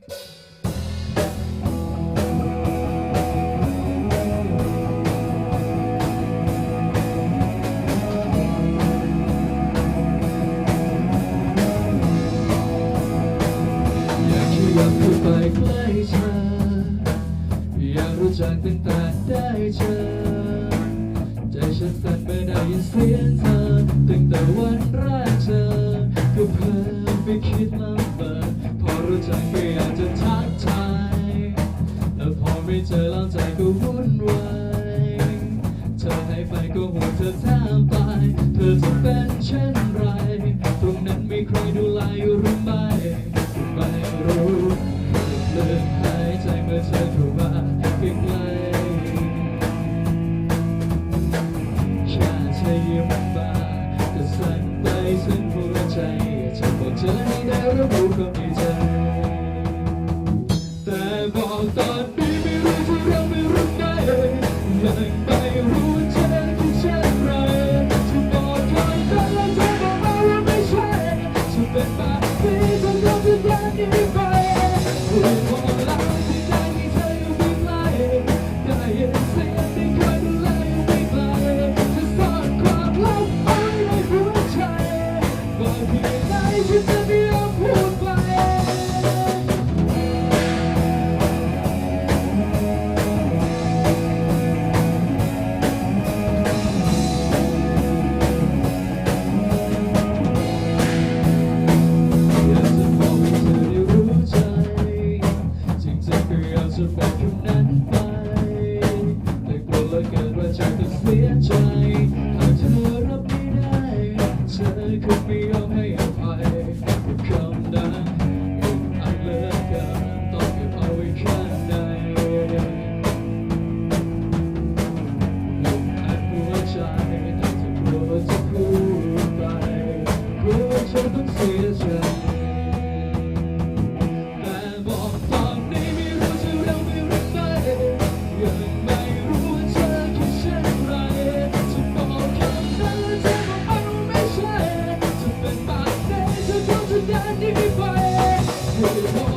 อยากเปใกล้เธอยากรู้จักตั้งแต่ได้เจอใจฉันสั่นเมื่อได้ยินเสียงเธอตั้งแต่วันแรกเจอก็เพิ่มไปคิดละเมอพอ รู้จักก็อยากจะทักทายแล้วพอไม่เจอแล้วใจก็วุ่นวายเธอให้ไปก็ห่วงเธอแทบตายเธอจะเป็นเช่นไร ตรงนั้นมีใครดูแลอยู่หรือไม่ไม่รู้เลือนหายใจเมื่อเธอเข้ามาใกล้ๆแค่เธอยิ้มมาก็สั่นไปถึงหัวใจจะ เธอให้ได้รับรู้ความในใจแต่บอกตอนนี้ไม่รู้จะเราไม่รู้ไงยังไม่ Anybody?